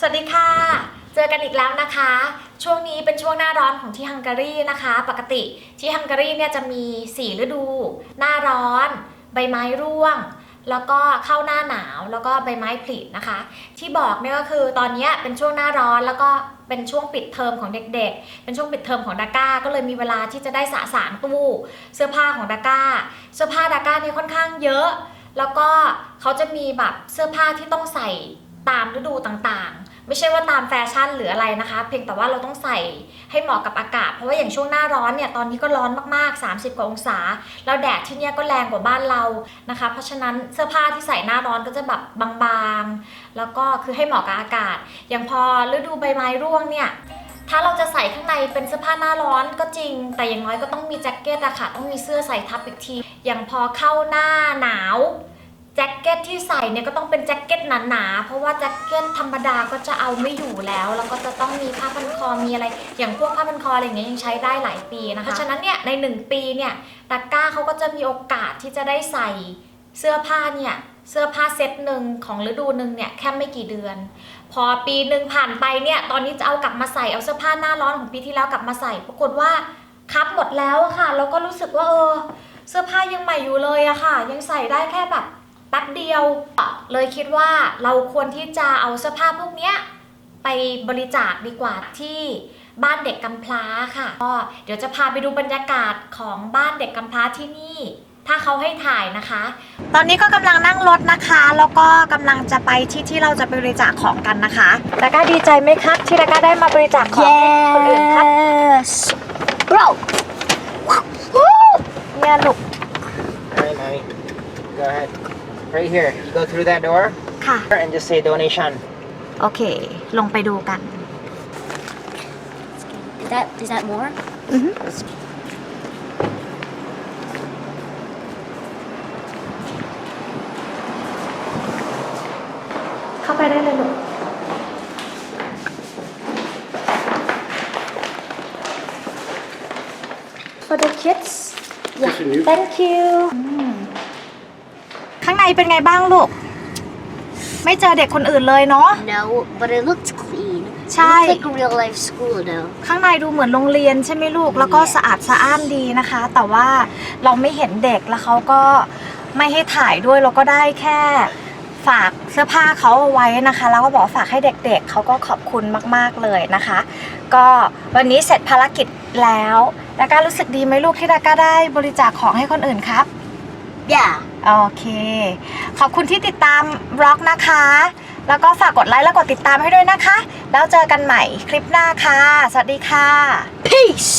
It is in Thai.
สวัสดีค่ะ เจอกันอีกแล้วนะคะ ช่วงนี้เป็นช่วงหน้าร้อนของที่ฮังการีนะคะ ปกติที่ฮังการีเนี่ยจะมี 4 ฤดู หน้าร้อน ใบไม้ร่วง แล้วก็เข้าหน้าหนาวแล้วก็ใบไม้ผลินะคะ ที่บอกเนี่ยก็คือตอนนี้เป็นช่วงหน้าร้อนแล้วก็เป็นช่วงปิดเทอมของเด็กๆ เป็นช่วงปิดเทอมของดาก้า ก็เลยมีเวลาที่จะได้สะสางตู้เสื้อผ้าของดาก้า เสื้อผ้าดาก้าเนี่ยค่อนข้างเยอะ แล้วก็เขาจะมีแบบเสื้อผ้าที่ต้องใส่ตามฤดูต่าง ไม่ใช่ว่าตามแฟชั่นหรืออะไรนะคะ เพียงแต่ว่าเราต้องใส่ให้เหมาะกับอากาศ เพราะว่าอย่างช่วงหน้าร้อนเนี่ยตอนนี้ก็ร้อนมากๆ 30 กว่าองศา แล้วแดดที่เนี่ยก็แรงกว่าบ้านเรานะคะ เพราะฉะนั้นเสื้อผ้าที่ใส่หน้าร้อนก็จะแบบบางๆ แล้วก็คือให้เหมาะกับอากาศ อย่างพอฤดูใบไม้ร่วงเนี่ยถ้าเราจะใส่ข้างในเป็นเสื้อผ้าหน้าร้อนก็จริง แต่อย่างน้อยก็ต้องมีแจ็คเก็ตอะค่ะต้องมีเสื้อใส่ทับอีกที อย่างพอเข้าหน้าหนาว แจ็คเก็ตที่ใส่เนี่ยก็ต้องเป็นแจ็คเก็ตหนาๆ เพราะว่าแจ็คเก็ตธรรมดาก็จะเอาไม่อยู่แล้ว แล้วก็จะต้องมีผ้าพันคอมีอะไร อย่างพวกผ้าพันคออะไรอย่างเงี้ยยังใช้ได้หลายปีนะคะ เพราะฉะนั้นเนี่ยในหนึ่งปีเนี่ยตาก้าเขาก็จะมีโอกาสที่จะได้ใส่เสื้อผ้าเนี่ยเสื้อผ้าเซตหนึ่งของฤดูหนึ่งเนี่ยแค่ไม่กี่เดือน พอปีหนึ่งผ่านไปเนี่ยตอนนี้จะเอากลับมาใส่เอาเสื้อผ้าหน้าร้อนของปีที่แล้วกลับมาใส่ปรากฏว่าคับหมดแล้วค่ะแล้วก็รู้สึกว่าเออเสื้อผ้ายังใหม่อยู่เลยอะค่ะ ยังใส่ได้แค่แบบ เดียว เลยคิดว่าเราควรที่จะเอาเสื้อผ้าพวกเนี้ยไปบริจาคดีกว่าที่บ้านเด็กกำพร้าค่ะก็เดี๋ยวจะพาไปดูบรรยากาศของบ้านเด็กกำพร้าที่นี่ ถ้าเขาให้ถ่ายนะคะ ตอนนี้ก็กำลังนั่งรถนะคะ แล้วก็กำลังจะไปที่ที่เราจะไปบริจาคของกันนะคะดาก้าดีใจไหมครับ ที่ดาก้าได้มาบริจาคของให้คนอื่นครับ Yes. Bro. เนี่ยลูก Alright, mommy. Go ahead. Right here. You go through that door ค่ะ and just say donation. โอเค ลงไปดูกัน Is that is that more? เข้าไปได้เลยลูก For the kids yeah thank you ข้างใน เป็นไงบ้างลูก ไม่เจอเด็กคนอื่นเลยเนาะ No, but it looked clean. It ใช่ looks like a real life school though. ข้างในดูเหมือนโรงเรียนใช่ไหมลูก แล้วก็สะอาดสะอ้านดีนะคะ แต่ว่าเราไม่เห็นเด็กแล้วเขาก็ไม่ให้ถ่ายด้วยเราก็ได้แค่ฝากเสื้อผ้าเขาเอาไว้นะคะ แล้วก็บอกฝากให้เด็กๆเขาก็ขอบคุณมากๆเลยนะคะ ก็วันนี้เสร็จภารกิจแล้วดาก้ารู้สึกดีไหมลูกที่ดาก้าได้บริจาคของให้คนอื่นครับ Yeah. โอเค ขอบคุณที่ติดตามบล็อกนะคะ แล้วก็ฝากกดไลค์และกดติดตามให้ด้วยนะคะ แล้วเจอกันใหม่คลิปหน้าค่ะ สวัสดีค่ะ Peace.